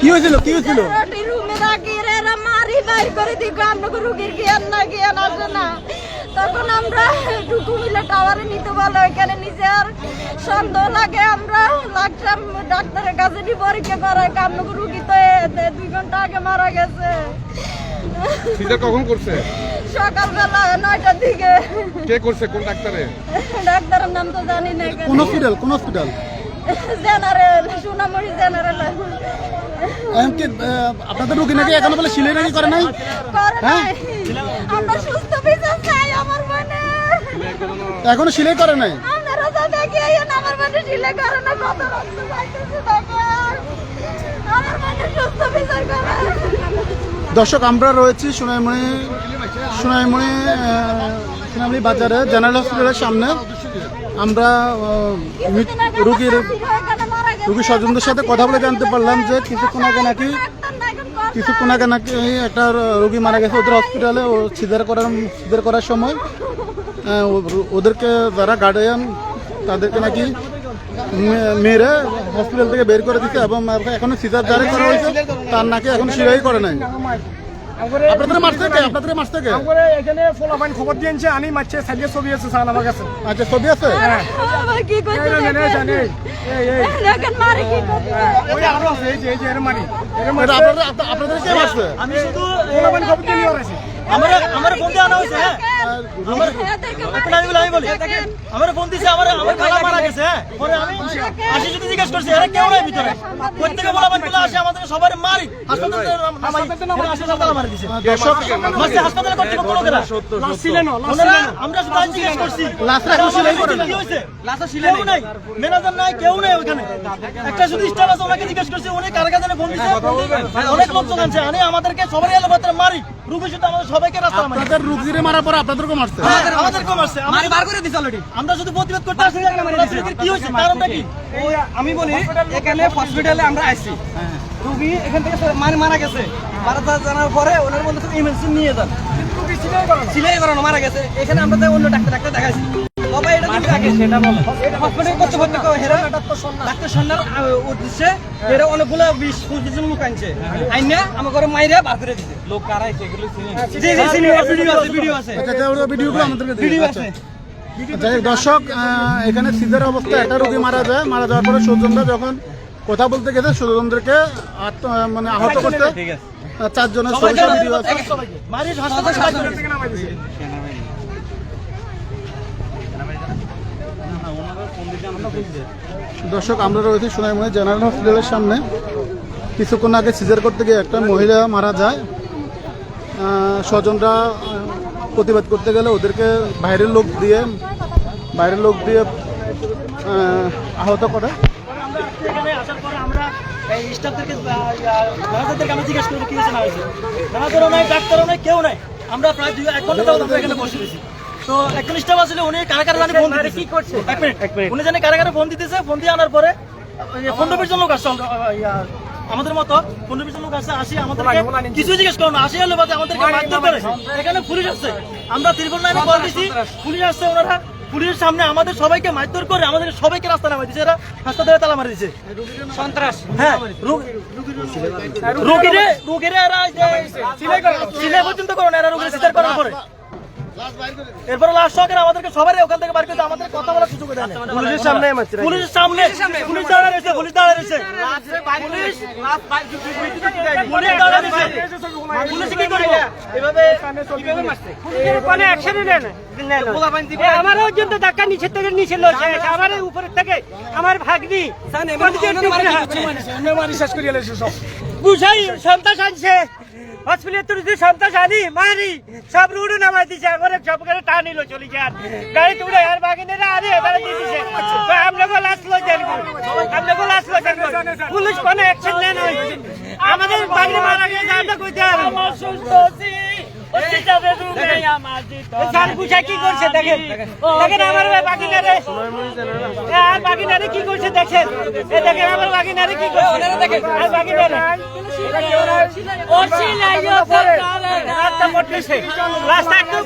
কি হয়েছিল? কি হয়েছিল? রুমে রাখি রে এরা মারি বাইর করে দিই আপনাকে রুগীর জ্ঞান না জ্ঞান আসে না। তখন আমরা কুমিল্লা টাওয়ারে নিতে বলে ওইখানে নিচে আর সন্দেহ লাগে আমরা লাগতাম ডাক্তারের কাছে নিয়ে পরীক্ষা করাই আপনাকে রুগী তো দুই ঘণ্টা আগে মারা গেছে। সিজার কখন করছে? সকালবেলা নয়টার দিকে। কে করছে? কোন ডাক্তারে? ডাক্তারের নাম তো জানি না কোন হসপিটাল কোন হসপিটাল জেনারেল জেনারেল। এমনকি আপনাদের রোগী নাকি এখনও বলে সিলাই নাকি করে নাই? করে হ্যাঁ? নাই। আমরা সুস্থ বিচার চাই আমার মনে এখনও সিলাই করে নাই? আপনারা তো দেখি আমার মনে ঢিলে করে না কত রক্ত পাইতেছে আমার মনে সুস্থ বিচার করে। দর্শক আমরা রয়েছি সোনাইমণি সোনাইমণি আহ, বাজারে জেনারেল হসপিটালের সামনে আমরা রুগীর রুগী স্বজনদের সাথে কথা বলে জানতে পারলাম যে কিছুক্ষণ আগে নাকি কিছুক্ষণ আগে নাকি একটা রোগী মারা গেছে ওদের হসপিটালে ও সিজার করার সিজার করার সময়। ওদেরকে যারা গার্ডিয়ান তাদেরকে নাকি মেরে হসপিটাল থেকে বের করে দিচ্ছে এবং এখনও সিজার যারা করা হয়েছে তার নাকি এখন সিলাই করে নাই। আপনাদের মারছে কে? আপনাদের মারছে কে? করে এখানে ফলাফাইন খবর দিয়েছে আনি মারছে সাইডে ছবি আছে সান আমার কাছে। আচ্ছা ছবি আছে? কি করতে এই জানে। এই এই। দেখেন মারে কি করতে ওই আরও আছে এই যে এই যে এর মারি। এর মারি আপনাদের আপনাদের কে মারছে? আমি শুধু ফলাফাইন খবর দিয়ে নিয়ে আসি আমার আমার ফোন দিয়ে আনা হয়েছে হ্যাঁ? আমার আমি বলি বলি আমার আমার আমার খালা মারা গেছে হ্যাঁ? পরে আমি আসি যদি জিজ্ঞেস করছি এরা কেউ নাই ভিতরে। প্রত্যেকে বলা আসে আমাদের সবার মারি হাসপাতালে মারি দিছে। মাসে হাসপাতালে লোকেরা। ছিলেন লাস্ট ওনারা আমরা শুধু জিজ্ঞেস করছি। কি কেউ নাই। ম্যানেজার নাই কেউ নাই ওখানে। একটা শুধু স্টাফ আছে ওনাকে জিজ্ঞেস করছি উনি কার কাছে অনেক লোকজন আছে আমি আমাদেরকে সবাই এলো মারি রুগী শুধু আমাদের সবাইকে রাস্তা মারি আপনাদের রুগীরে মারার পর আপনাদেরকে মারছে। আমাদের কম আসছে মারি বার করে দিছে অলরেডি আমরা শুধু প্রতিবাদ করতে কি হয়েছে? কারণটা কি? আমি বলি এখানে হসপিটালে আমরা আইছি। রুগী এখান থেকে মানে মারা গেছে। মারা জানার পরে ওনার মধ্যে ইমার্জেন্সি নিয়ে যান। সিলাই করানো। মারা গেছে। এখানে আমরা অন্য ডাক্তার ডাক্তার দেখাইছি। বাবা এটা তুমি আগে সেটা বলো। হসপিটাল কর্তৃপক্ষ হেরা। ডাক্তার সন্ধ্যার উদ্দেশ্যে এরা অনেকগুলো বিশ পঁচিশ জন লোক আনছে। আইনা আমার ঘরে মাইরা বার করে দিছে। লোক কারা এগুলো জি জি চিনি ভিডিও আছে ভিডিও আছে। আচ্ছা, আচ্ছা, ওটা ভিডিওগুলো আমাদেরকে ভিডিও আচ্ছা। আছে যাই দর্শক আহ, এখানে সিজার অবস্থা একটা রোগী মারা যায় মারা যাওয়ার পরে স্বজনরা যখন কথা বলতে গেছে স্বজনদেরকে আত্ম- মানে আহত করতে চারজনের ভিডিও আছে মারি হাসপাতালে বার করে দিছে। দর্শক, আমরা রয়েছি সোনাইমণি জেনারেল হসপিটালের সামনে। কিছুক্ষণ আগে সিজার করতে গিয়ে একটা মহিলা মারা যায়। স্বজনরা প্রতিবাদ করতে গেলে ওদেরকে বাইরের লোক দিয়ে, বাইরের লোক দিয়ে আহত করে। আমরা প্রায় দুই এক ঘণ্টা বসে রয়েছি। তো উনি কারা কারা জানি ফোন দিতেছে? কি করছে? এক মিনিট উনি জানি কারা কারা ফোন দিতেছে ফোন দিয়ে আনার পরে পনেরো বিশ জন লোক আসছে আমরা, আহ, আমাদের মতো পনেরো বিশ লোক আসি আমাদেরকে কিছু জিজ্ঞেস করো না আসি হলো বাদে আমাদেরকে মারধর করে। এখানে পুলিশ আসছে আমরা ত্রিপুর কল দিছি পুলিশ আসছে ওনারা পুলিশের সামনে আমাদের সবাইকে মারধর করে আমাদের সবাইকে রাস্তা নামাই দিছে এরা হাসপাতালে তালা মারি দিছে। সন্ত্রাস। হ্যাঁ রোগ- রোগীরে রোগীরে এরা সিলাই এরপরে লাস্ট শখের আমাদেরকে সবাই ওখান থেকে বার আমাদের কথা বলার সুযোগ দেয়। পুলিশের সামনে পুলিশের সামনে পুলিশ দাঁড়া রয়েছে পুলিশ দাঁড়া রয়েছে। পুলিশ কি করব? এভাবে কোনো অ্যাকশন নেন আমার পর্যন্ত ধাক্কা নিচে থেকে নিচে লড়ছে। আমার উপরে থেকে আমার ভাগ্নি শেষ করে এলেছে সব। বুঝাই, সন্তাস আনছে। হসপিটালে তুই যে সন্তাস আনি, মারি। সব রুডু নামাই দিছে আমার সব করে টানিল চলে যান। গাড়ি তুলে আর বাকি নেই আরে এবারে দিয়ে দিছে। গো লাশ লই আমরা গো। লাশ লই জানব পুলিশ কোনো অ্যাকশন নেন আমাদের বাগিনে মারা গেছে, আমরা কইতে আমার সুস্থ স্যার বুঝা কি করছে? দেখেন। দেখেন আমার বাগিনারে। আর বাগিনারে কি করছে দেখেন? এ দেখেন আমার বাগিনারে কি করছে? দেখেন। আর বাগিনারে। রাস্তা করতেছে রাস্তা একটু